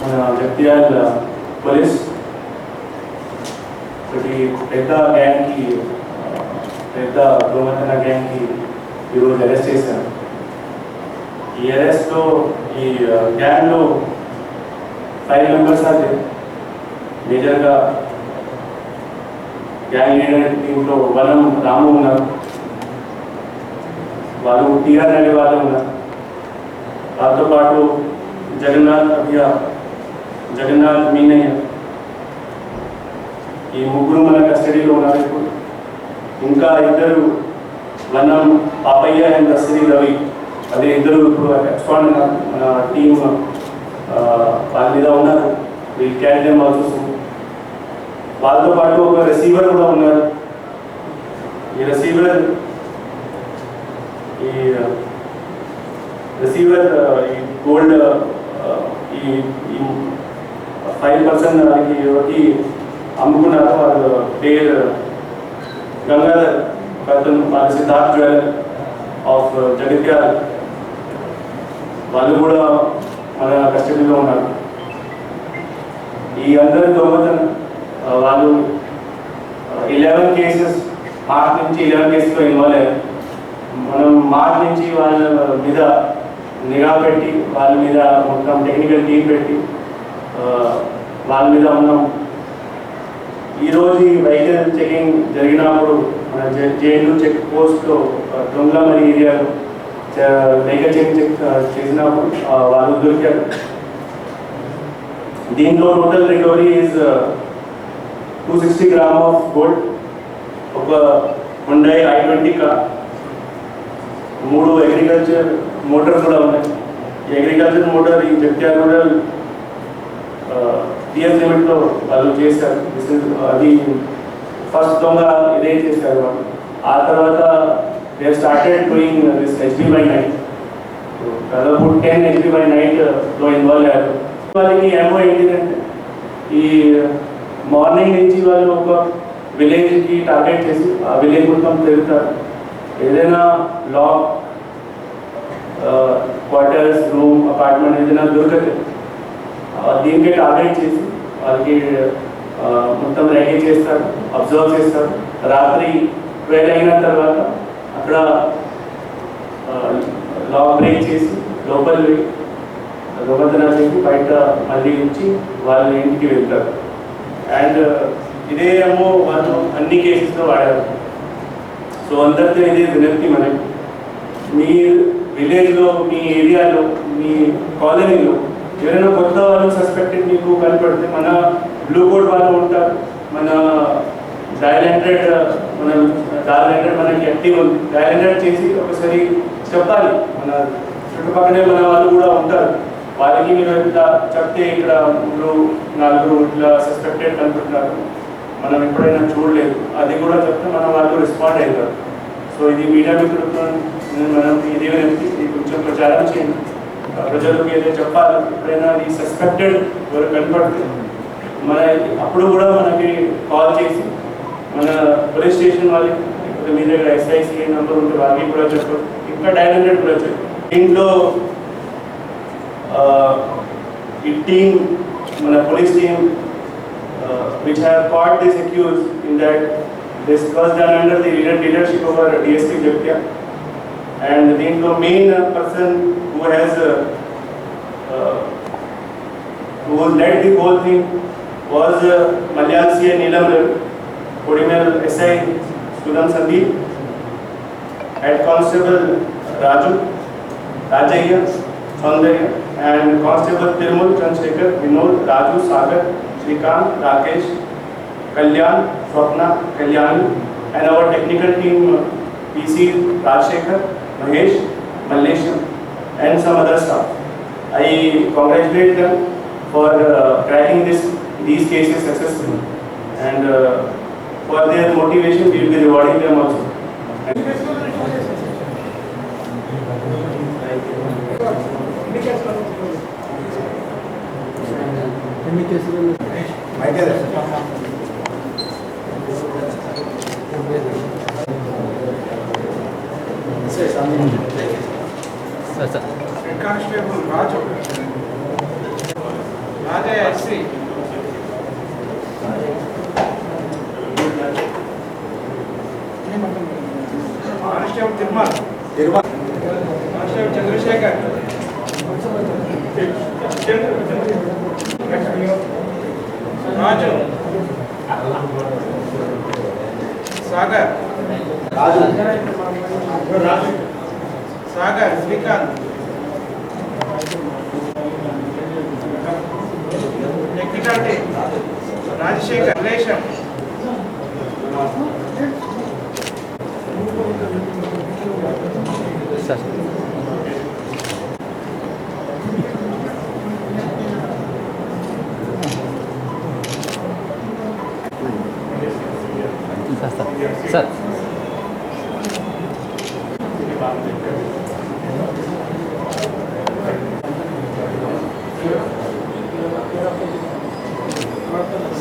Jagtial police ఒకటి పెద్ద గ్యాంగ్కి ఆ, పెద్ద దొంగతన గ్యాంగ్కి ఈరోజు అరెస్ట్ చేశారు ఈ అరెస్ట్లో ఈ ఆ, గ్యాంగ్లో ఫైవ్ మెంబర్స్ అయితే మేజర్గా గ్యాంగ్ లీడర్ దీంట్లో వనం రాము ఉన్నారు వాళ్ళు టీఆర్ అనే వాళ్ళు ఉన్నారు వాళ్ళతో పాటు జగన్నాథ్ అభియా జగన్నాథ్ మీనయ్య. ఈ ముగ్గురు మన కస్టడీలో ఉన్నారు ఇప్పుడు. ఇంకా ఇద్దరు వనం పాపయ్య అండ్ శ్రీ రవి. అదే ఇద్దరు ఇప్పుడు ఎక్స్పాండ్ మన టీం వాళ్ళ మీద ఉన్నారు. వీల్ క్యారీ దెమ్ ఆల్సో వాళ్ళతో పాటు ఒక రిసీవర్ కూడా ఉన్నారు. ఈ రిసీవర్ ఈ రిసీవర్ ఈ గోల్డ్ ఈ ఫైవ్ పర్సెంట్ వాళ్ళకి ఒకటి అమ్ముకున్నారు వాళ్ళు పేరు గంగాధర్ ఒక అతను వాళ్ళ సిద్ధార్థ్ జ్యువెలర్ ఆఫ్ జగిత్యాల వాళ్ళు కూడా మన కస్టడీలో ఉన్నారు. ఈ అందరి దొంగతనం వాళ్ళు ఇలెవెన్ కేసెస్ మార్చ్ నుంచి ఇలెవెన్ కేసులో ఇన్వాల్వ్ అయ్యారు. మనం మార్చ్ నుంచి వాళ్ళ మీద నిఘా పెట్టి వాళ్ళ మీద మొత్తం టెక్నికల్ టీం పెట్టి వాళ్ళ మీద ఉన్నాం. ఈరోజు ఈ వెహికల్ చెకింగ్ జరిగినప్పుడు మన జైలు చెక్ పోస్ట్ దొంగలమరి ఏరియాలో వెహికల్ చెకింగ్ చెక్ చేసినప్పుడు వాళ్ళు దొరికారు. దీంట్లో total recovery is two sixty gram of gold ఒక ఉండే ఐ ట్వంటీ కార్ మూడు అగ్రికల్చర్ మోటార్ కూడా ఉన్నాయి. అగ్రికల్చర్ మోటార్ ఈ జగ్త్యాల ఇయర్ పిఎస్ లిమిట్లో వాళ్ళు చేశారు అది ఫస్ట్ దొంగ ఇదే చేశారు. వాళ్ళు ఆ తర్వాత they started doing this HB by night దాదాపు టెన్ హెచ్బి బై నైట్లో ఇన్వాల్వ్ అయ్యారు. వాళ్ళకి ఏమో ఏంటిదంటే ఈ మార్నింగ్ నుంచి వాళ్ళు ఒక విలేజ్కి టార్గెట్ చేసి ఆ విలేజ్ మొత్తం తిరుగుతారు. ఏదైనా లాక్ క్వార్టర్స్ రూమ్ అపార్ట్మెంట్ ఏదైనా దొరకదు దీనికి టార్గెట్ చేసి వాళ్ళకి మొత్తం రెడీ చేస్తారు అబ్జర్వ్ చేస్తారు. రాత్రి ట్వెల్వ్ అయిన తర్వాత అక్కడ లా బ్రేక్ చేసి లోపల లోపలి చేసి బయట మళ్ళీ ఉంచి వాళ్ళ ఇంటికి వెళ్తారు. అండ్ ఇదే ఏమో వాళ్ళు అన్ని కేసెస్లో వాడారు. సో అందరితో ఇదే వినక్తి మనకి. మీ విలేజ్లో మీ ఏరియాలో మీ కాలనీలో ఎవరైనా కొత్త వాళ్ళు సస్పెక్టెడ్ మీకు కనపడితే మన బ్లూ కోడ్ వాళ్ళు ఉంటారు. మన డయల్ హండ్రెడ్ మన డయల్ హండ్రెడ్ మనకి యాక్టివ్ ఉంది. డయల్ హండ్రెడ్ చేసి ఒకసారి చెప్పాలి. మన చుట్టుపక్కనే మన వాళ్ళు కూడా ఉంటారు. వాళ్ళకి మీరు ఇట్లా చెప్తే ఇక్కడ ముగ్గురు నలుగురు ఇట్లా సస్పెక్టెడ్ అనుకుంటున్నారు మనం ఎప్పుడైనా చూడలేదు. అది కూడా చెప్తే మనం వాళ్ళు రెస్పాండ్ అవుతారు సో ఇది మీడియా మిత్రులతో మనం ఇది ఇది కొంచెం ప్రచారం చేయండి. ప్రజలకు ఏదో చెప్పాలి. ఎప్పుడైనా ఈ సస్పెక్టెడ్ ఎవరు కనపడుతుంది మన అప్పుడు కూడా మనకి కాల్ చేసి మన పోలీస్ స్టేషన్ వాళ్ళకి మీ దగ్గర ఎస్ఐసి నెంబర్ ఉంటే వాళ్ళకి కూడా చెప్పరు ఇంకా డైల్ హండ్రెడ్ కూడా చెప్పారు దీంట్లో ఈ టీమ్ మన police team which have caught this accused in that this was done under the leader leadership of our DSP Jagtia. And the main uh, person who has uh, uh, who led the whole thing was uh, Malyan CA Neelam Kodimel SI Sudam Sandeep, Head Constable Raju, Rajaya, Saundarya, and Constable Tirmul Chandrasekhar, Vinod, Raju, Sagar, Shrikant, Rakesh, Kalyan, Swapna, Kalyani, and our technical team, uh, PC Rajshekhar, Mahesh, Mallesham, and some other staff. I congratulate them for uh, cracking this, these cases successfully. And uh, for their motivation, we will be rewarding them also. Thank you. ఎన్ని constable Raju Rajaiah SC constable Tirumala constable Chandrashekar Raju Sagar Sagar Srikanth. Technical Rajashekar ration sir sir.